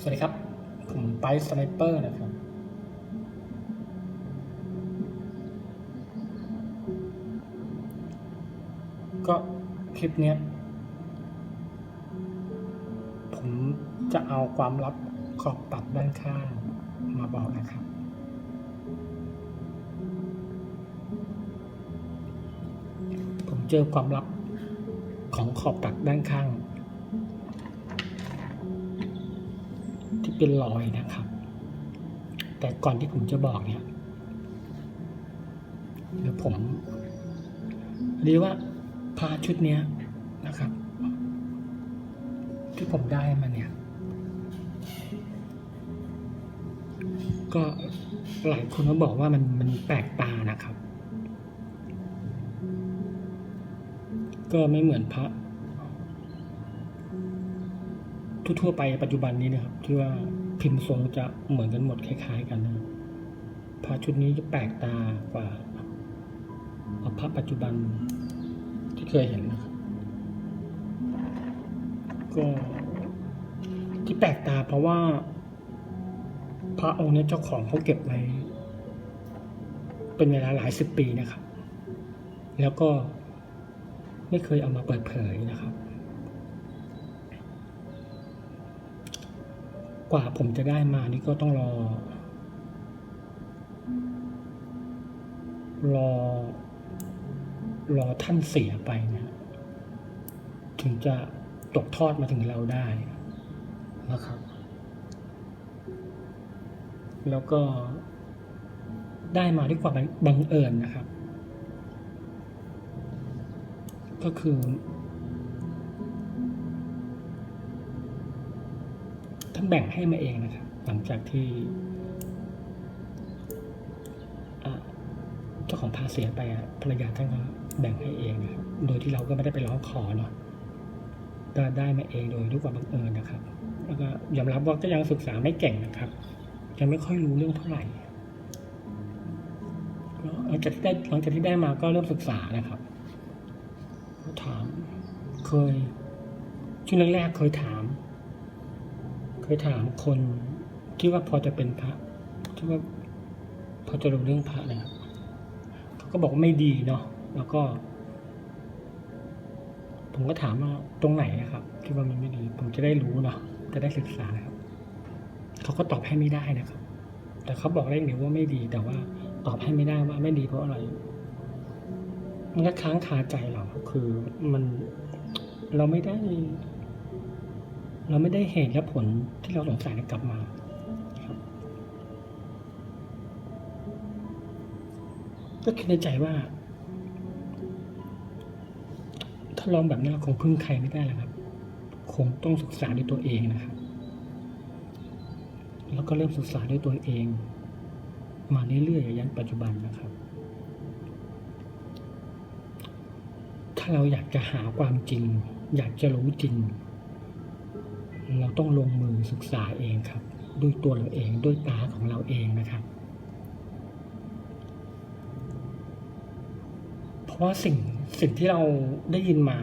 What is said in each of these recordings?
สวัสดีครับ ผมไปสไนเปอร์นะครับ ก็คลิปเนี้ย ผมจะเอาความลับขอบตัดด้านข้างมาบอกนะครับ ผมเจอความลับของขอบตัดด้านข้าง ที่เป็นรอยนะครับ แต่ก่อนที่ผมจะบอกเนี่ยเดี๋ยวผมเรียกว่าพาชุดเนี้ยนะครับ ที่ผมได้มาเนี่ย ก็หลายคนก็บอกว่ามันมันแปลกตานะครับ ก็ไม่เหมือนพระ ทั่ว ๆ ไปปัจจุบันนี้นะครับ ที่ว่าพิมพ์ทรงจะเหมือนกันหมดคล้าย ๆ กันนะพระชุดนี้จะแปลกตากว่าพระปัจจุบันที่เคยเห็นนะครับ ก็ที่แปลกตาเพราะว่า พระองค์นี้เจ้าของเขาเก็บไว้ เป็นเวลาหลายสิบปีนะครับ แล้วก็ไม่เคยเอามาเปิดเผยนะครับ กว่าผมจะได้มานี่ก็ต้องรอ รอ รอท่านเสียไปนะถึงจะตกทอดมาถึงเราได้นะครับ แล้วก็ได้มาด้วยความบังเอิญนะครับ ก็คือ ท่านแบ่งให้มาเองนะครับ หลังจากที่เจ้าของพาเสียไปภรรยาท่านก็แบ่งให้เองนะครับโดยที่เราก็ไม่ได้ไปร้องขอเนาะก็ได้มาเองโดยด้วยความบังเอิญนะครับ แล้วก็ยอมรับว่าก็ยังศึกษาไม่เก่งนะครับยังไม่ค่อยรู้เรื่องเท่าไหร่หลังจากที่ได้หลังจากที่ได้มาก็เริ่มศึกษานะครับถามเคยช่วงแรกๆเคยถาม เคยถามคนที่ว่าพอจะเป็นพระที่ว่าพอจะรู้เรื่องพระนะครับเขาก็บอกว่าไม่ดีเนาะแล้วก็ ผมก็ถามว่าตรงไหนนะครับ ที่ว่ามันไม่ดี ผมจะได้รู้เนาะจะได้ศึกษานะครับเขาก็ตอบให้ไม่ได้นะครับ แต่เขาบอกได้เดียวว่าไม่ดีแต่ว่าตอบให้ไม่ได้ว่าไม่ดีเพราะอะไรมันก็ค้างคาใจเราคือมันเราไม่ได้ เราไม่ได้เหตุและผลที่เราสงสัยกลับมาครับก็คิดในใจว่า ถ้าลองแบบนี้เราคงพึ่งใครไม่ได้แล้วครับ คงต้องศึกษาด้วยตัวเองนะครับ แล้วก็เริ่มศึกษาด้วยตัวเอง มาเรื่อยๆยันปัจจุบันนะครับ ถ้าเราอยากจะหาความจริง อยากจะรู้จริง เราต้องลงมือศึกษาเองครับ ด้วยตัวเราเองด้วยตาของเราเองนะครับ เพราะว่าสิ่งสิ่งที่เราได้ยินมา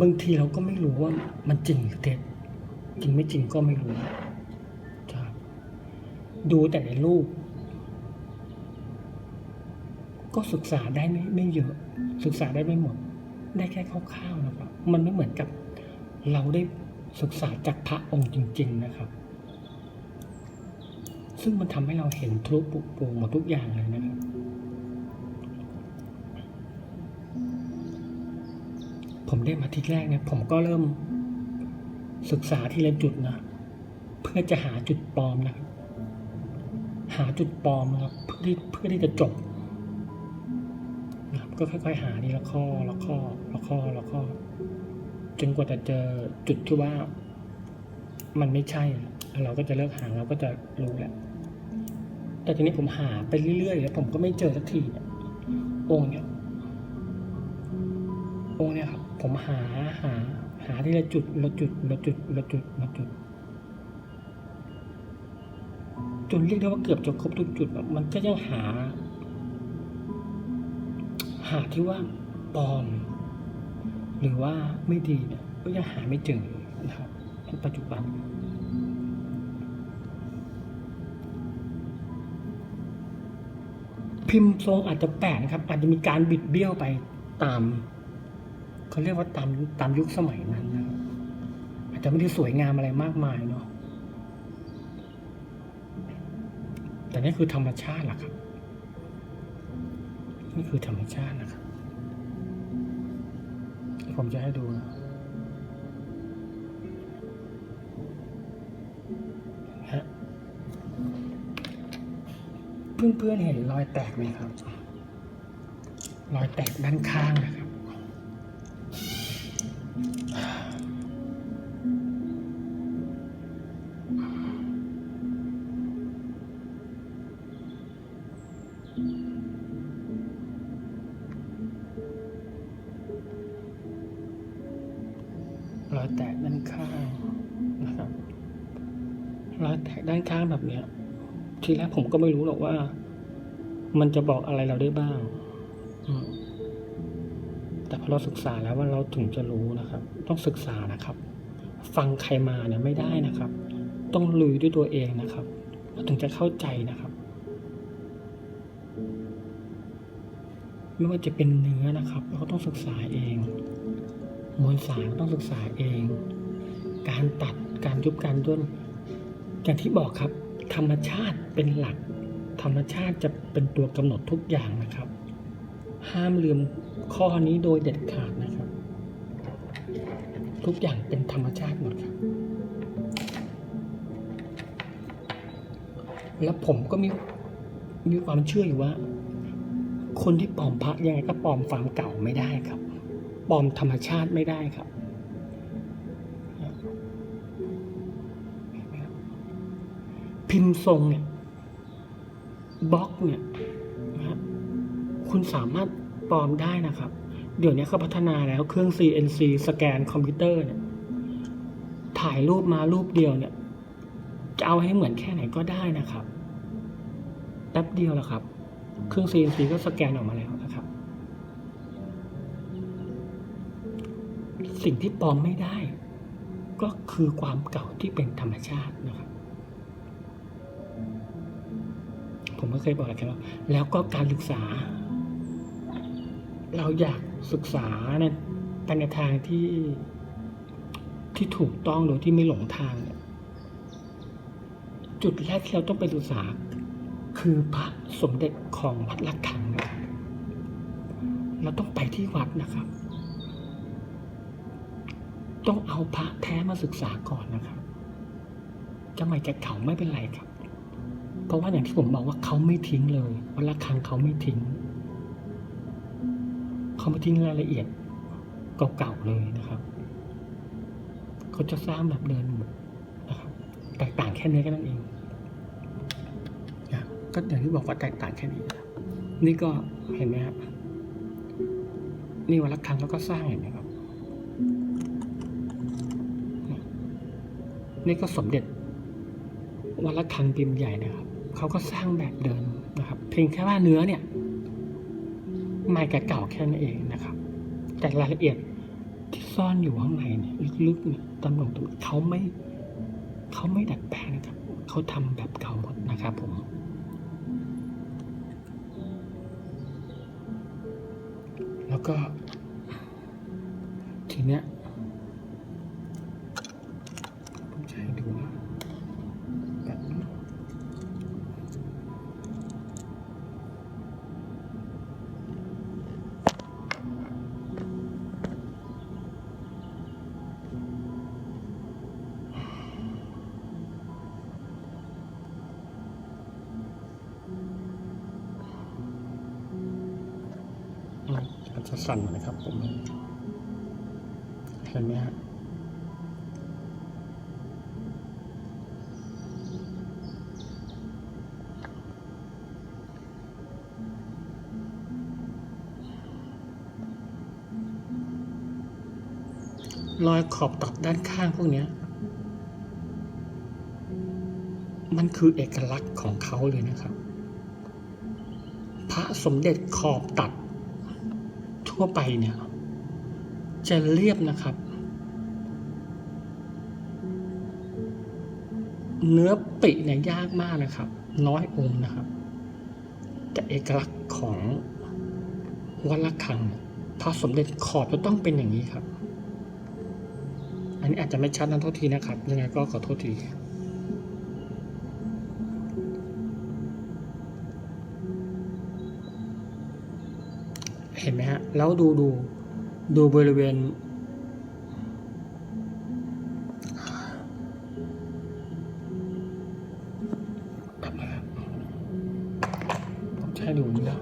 บางทีเราก็ไม่รู้ว่ามันจริงหรือเท็จจริงไม่จริงก็ไม่รู้ครับดูแต่ในรูป ก็ศึกษาได้ไม่ไม่เยอะ ศึกษาได้ไม่หมด ได้แค่คร่าวๆนะครับ มันไม่เหมือนกับเราได้ศึกษาจากพระองค์จริง ๆนะครับ ซึ่งมันทำให้เราเห็นทุกปุโปร่งหมดทุกอย่างเลยนะครับผมได้มาทีแรกเนี่ยผมก็เริ่มศึกษาทีละจุดนะ เพื่อจะหาจุดปลอมนะครับ หาจุดปลอมนะครับเพื่อที่เพื่อที่จะจบนะครับก็ค่อยๆ หานี่ละข้อละข้อ ละข้อละข้อ จนกว่าจะเจอจุดที่ว่า มันไม่ใช่ เราก็จะเลิกหาเราก็จะรู้แหละ แต่ทีนี้ผมหาไปเรื่อยๆแล้วผมก็ไม่เจอสักทีองค์เนี่ยองค์เนี่ยครับ ผมหาหา หาที่ละจุดละจุดละจุดละจุดละจุดจนเรียกได้ว่าเกือบจะครบทุกจุดมันก็ยังหา หาที่ว่าปลอม หรือว่าไม่ดีเนี่ยก็ยังหาไม่เจอนะครับในปัจจุบัน พิมพ์ทรงอาจจะแปลกนะครับ อาจจะมีการบิดเบี้ยวไปตามเขาเรียกว่าตามตามยุคสมัยนั้นนะครับอาจจะไม่ได้สวยงามอะไรมากมายเนาะแต่นี่คือธรรมชาติแหละครับ นี่คือธรรมชาตินะครับ ผมจะให้ดูนะฮะเพื่อนๆเห็นรอยแตกไหมครับ รอยแตกด้านข้างนะครับร อยแตกด้านข้างนะครับ รอยแตกด้านข้างแบบเนี้ย ทีแรกผมก็ไม่รู้หรอกว่า มันจะบอกอะไรเราได้บ้าง แต่พอเราศึกษาแล้วว่าเราถึงจะรู้นะครับ ต้องศึกษานะครับ ฟังใครมาเนี่ยไม่ได้นะครับ ต้องลุยด้วยตัวเองนะครับ เราถึงจะเข้าใจนะครับ ไม่ว่าจะเป็นเนื้อนะครับ เราก็ต้องศึกษาเอง มวลสารต้องศึกษาเอง การตัดการยุบการย่นอย่างที่บอกครับ ธรรมชาติเป็นหลัก ธรรมชาติจะเป็นตัวกำหนดทุกอย่างนะครับ ห้ามลืมข้อนี้โดยเด็ดขาดนะครับ ทุกอย่างเป็นธรรมชาติหมดครับ แล้วผมก็มีมีความเชื่ออยู่ว่า คนที่ปลอมพระยังไงก็ปลอมความเก่าไม่ได้ครับ ปลอมธรรมชาติไม่ได้ครับ พิมพ์ทรงเนี่ยบล็อกเนี่ยนะคุณสามารถปลอมได้นะครับ เดี๋ยวนี้เขาพัฒนาแล้วเครื่อง CNC สแกนคอมพิวเตอร์เนี่ยถ่ายรูปมารูปเดียวเนี่ย จะเอาให้เหมือนแค่ไหนก็ได้นะครับแป๊บเดียวแหละครับ เครื่อง CNC ก็สแกนออกมาแล้ว สิ่งที่ปลอมไม่ได้ ก็คือความเก่าที่เป็นธรรมชาตินะครับ ผมก็เคยบอกแล้วครับแล้วก็การศึกษา เราอยากศึกษาในไปในทางที่ที่ถูกต้องโดยที่ไม่หลงทางเนี่ยจุดแรกที่เราต้องไปศึกษา คือพระสมเด็จของวัดละคังนะครับเราต้องไปที่วัดนะครับ ต้องเอาพระแท้มาศึกษาก่อนนะครับจะใหม่จะเก่าไม่เป็นไรครับ เพราะว่าอย่างที่ผมบอกว่าเขาไม่ทิ้งเลยวัดละคังเขาไม่ทิ้ง เขาไม่ทิ้งรายละเอียดเก่าๆเลยนะครับ เขาจะสร้างแบบเดินหมดนะครับแตกต่างแค่นี้ก็นั่นเองนะก็อย่างที่บอกว่าแตกต่างแค่นี้นี่ก็เห็นไหมครับนี่วันละครั้งแล้วก็สร้างเห็นไหมครับ นี่ก็สมเด็จวันละคังพิมพ์ใหญ่นะครับเขาก็สร้างแบบเดิมนะครับ เพียงแค่ว่าเนื้อเนี่ยไม่กับเก่าแค่นั้นเองนะครับ แต่รายละเอียดที่ซ่อนอยู่ข้างในเนี่ยลึกๆเนี่ยตำรวจเขาไม่เขาไม่ดัดแปลงนะครับเขาทำแบบเก่าหมดนะครับผมแล้วก็ทีเนี้ย มันจะสั่นหน่อยนะครับผม เห็นไหมฮะรอยขอบตัดด้านข้างพวกเนี้ยมันคือเอกลักษณ์ของเขาเลยนะครับ พระสมเด็จขอบตัด ทั่วไปเนี่ย จะเรียบนะครับ เนื้อปิเนี่ยยากมากนะครับ น้อยองค์นะครับ แต่เอกลักษณ์ของวัดระฆังพระสมเด็จขอบจะต้องเป็นอย่างนี้ครับ อันนี้อาจจะไม่ชัดนะโทษทีนะครับ ยังไงก็ขอโทษที เห็นไหมฮะ แล้วดูดูดูบริเวณแบบนะครับให้ดูนี่นะ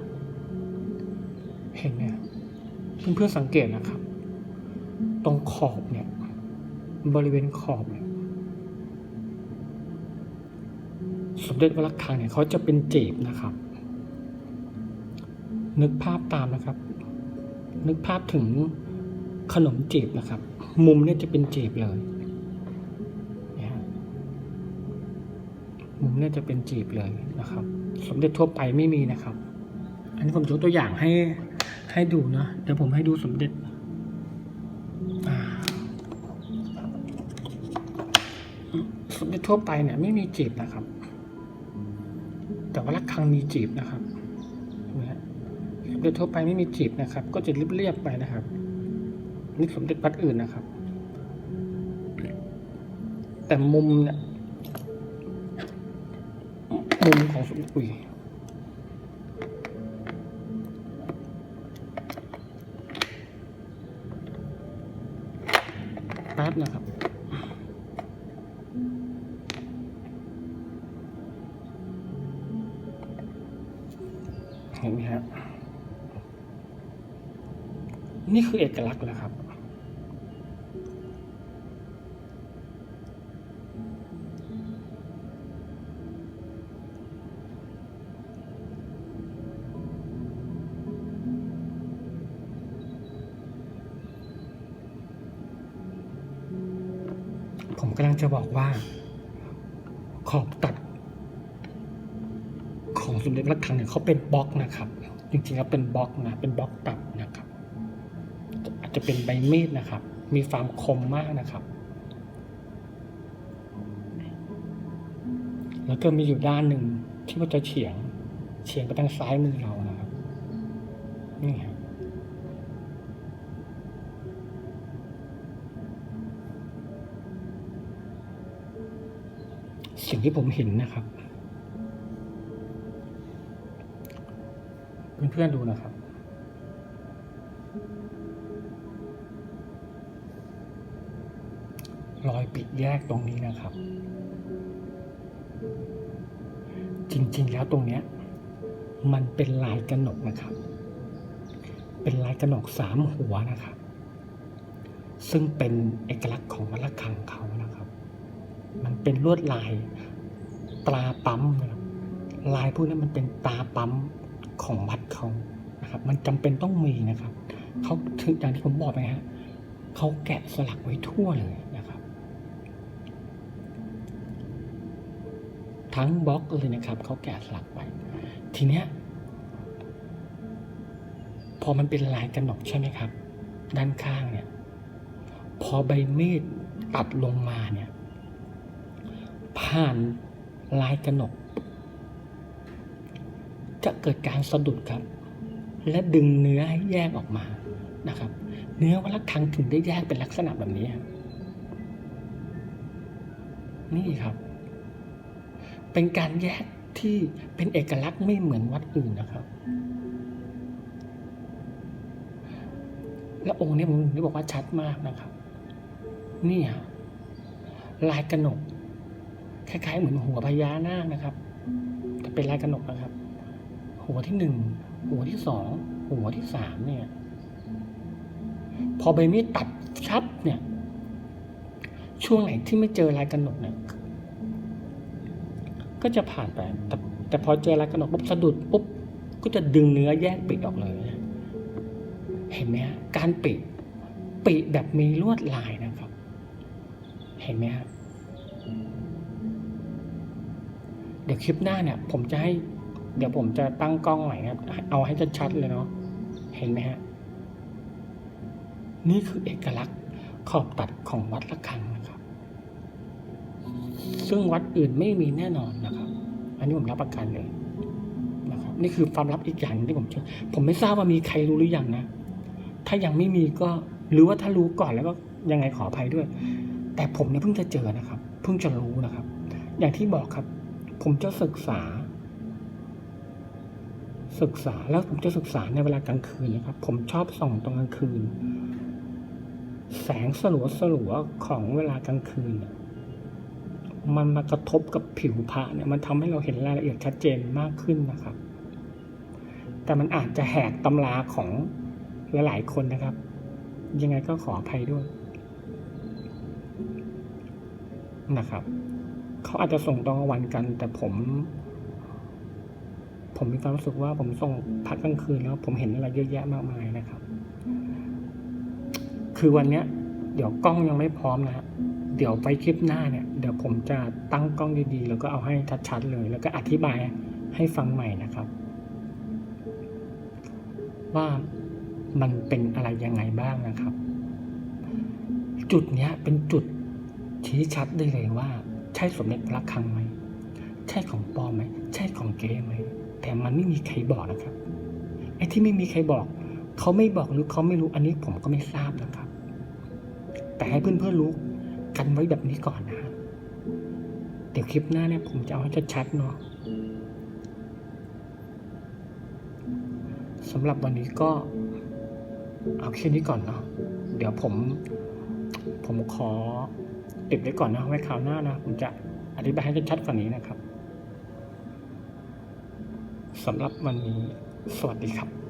เห็นไหมเพื่อนๆสังเกตนะครับ ตรงขอบเนี่ย บริเวณขอบเนี่ยสมเด็จวัดระฆังเนี่ยเขาจะเป็นเจีบนะครับ นึกภาพตามนะครับ นึกภาพถึงขนมจีบนะครับ มุมเนี่ยจะเป็นจีบเลยมุมเนี่ยจะเป็นจีบเลยนะครับ สมเด็จทั่วไปไม่มีนะครับ อันนี้ผมยกตัวอย่างให้ให้ดูนะเดี๋ยวผมให้ดูสมเด็จสมเด็จทั่วไปเนี่ยไม่มีจีบนะครับ แต่ว่าระฆังมีจีบนะครับเห็นไหมฮะส มเด็จทั่วไปไม่มีจีบนะครับ ก็จะเรียบๆไปนะครับ นี่สมเด็จวัดอื่นนะครับ แต่มุมเนี่ยมุมของสมอุ้ยแป๊บนะครับเห็นไหมครับ นี่คือเอกลักษณ์แล้วครับ ผมกำลังจะบอกว่า ขอบตัด ของสมเด็จพระคังเนี่ยเขาเป็นบล็อกนะครับ จริงๆแล้วเป็นบล็อกนะ เป็นบล็อกตัดนะ อาจจะเป็นใบมีดนะครับ มีความคมมากนะครับ แล้วก็มีอยู่ด้านหนึ่งที่ว่าจะเฉียงเฉียงไปทางซ้ายมือเรานะครับนี่ครับสิ่งที่ผมเห็นนะครับ เพื่อนๆดูนะครับ รอยปิดแยกตรงนี้นะครับ จริงๆแล้วตรงเนี้ยมันเป็นลายกระหนกนะครับ เป็นลายกระหนกสามหัวนะครับ ซึ่งเป็นเอกลักษณ์ของวัดระฆังเขานะครับ มันเป็นลวดลายตราปั๊มนะครับลายพวกนี้มันเป็นตาปั๊มของวัดเขานะครับ มันจำเป็นต้องมีนะครับเขาถึงอย่างที่ผมบอกไปฮะเขาแกะสลักไว้ทั่วเลยนะครับ ทั้งบล็อกเลยนะครับเขาแกะสลักไว้ทีเนี้ยพอมันเป็นลายกระหนกใช่ไหมครับ ด้านข้างเนี่ย พอใบมีดตัดลงมาเนี่ย ผ่านลายกระหนก จะเกิดการสะดุดครับ และดึงเนื้อให้แยกออกมานะครับ เนื้อวัลคังถึงได้แยกเป็นลักษณะแบบนี้ นี่ครับ เป็นการแยกที่เป็นเอกลักษณ์ไม่เหมือนวัดอื่นนะครับ และองค์นี้ผมได้บอกว่าชัดมากนะครับ นี่ลายกระหนก คล้ายๆ เหมือนหัวพญานาคนะครับ แต่เป็นลายกระหนกนะครับ หัวที่หนึ่งหัวที่สองหัวที่สามเนี่ย พอใบมีดตัดชับเนี่ย ช่วงไหนที่ไม่เจอลายกระหนกเนี่ย ก็จะผ่านไป แต่แต่พอเจอลายกระหนกปุ๊บสะดุดปุ๊บก็จะดึงเนื้อแยกปีกออกเลย เห็นไหมฮะการปีกปีกแบบมีลวดลายนะครับ เห็นไหมฮะเดี๋ยวคลิปหน้าเนี่ย ผมจะให้ เดี๋ยวผมจะตั้งกล้องใหม่ครับ เอาให้ชัดๆเลยเนาะเห็นไหมฮะนี่คือเอกลักษณ์ขอบตัดของวัดละคังนะ ซึ่งวัดอื่นไม่มีแน่นอนนะครับ อันนี้ผมรับประกันเลยนะครับ นี่คือความลับอีกอย่างที่ผมเชื่อผมไม่ทราบว่ามีใครรู้หรือยังนะ ถ้ายังไม่มีก็หรือว่าถ้ารู้ก่อนแล้วก็ยังไงขออภัยด้วย แต่ผมเนี่ยเพิ่งจะเจอนะครับ เพิ่งจะรู้นะครับ อย่างที่บอกครับ ผมจะศึกษา ศึกษาแล้วผมจะศึกษาในเวลากลางคืนนะครับ ผมชอบส่องตอนกลางคืน แสงสลัวสลัวของเวลากลางคืนน่ะ มันมากระทบกับผิวพระเนี่ยมันทำให้เราเห็นรายละเอียดชัดเจนมากขึ้นนะครับ แต่มันอาจจะแหกตำราของหลายๆคนนะครับ ยังไงก็ขออภัยด้วยนะครับเขาอาจจะส่งตอนกลางวันกัน แต่ผม ผมมีความรู้สึกว่าผมส่งพักกลางคืนแล้ว ผมเห็นอะไรเยอะแยะมากมายนะครับ คือวันเนี้ย เดี๋ยวกล้องยังไม่พร้อมนะฮะเดี๋ยวไปคลิปหน้าเนี่ย ดี๋ยวผมจะตั้งกล้องดีๆ แล้วก็เอาให้ชัดๆเลย แล้วก็อธิบายให้ฟังใหม่นะครับ ว่ามันเป็นอะไรยังไงบ้างนะครับ จุดนี้เป็นจุดชี้ชัดได้เลยว่า ใช่สมเด็จพระคังไหม ใช่ของปลอมไหม ใช่ของเก๊ไหม แต่มันไม่มีใครบอกนะครับไอ้ที่ไม่มีใครบอก เขาไม่บอกหรือเขาไม่รู้อันนี้ผมก็ไม่ทราบนะครับ แต่ให้เพื่อนๆรู้กันไว้แบบนี้ก่อนนะฮะ ดี๋ยวคลิปหน้าเนี่ยผมจะเอาให้ชัดๆเนาะสำหรับวันนี้ก็เอาแค่นี้ก่อนเนาะเดี๋ยวผม ผมขอติดไว้ก่อนนะไว้คราวหน้านะ ผมจะอธิบายให้ชัดๆกว่านี้นะครับสำหรับวันนี้ สวัสดีครับ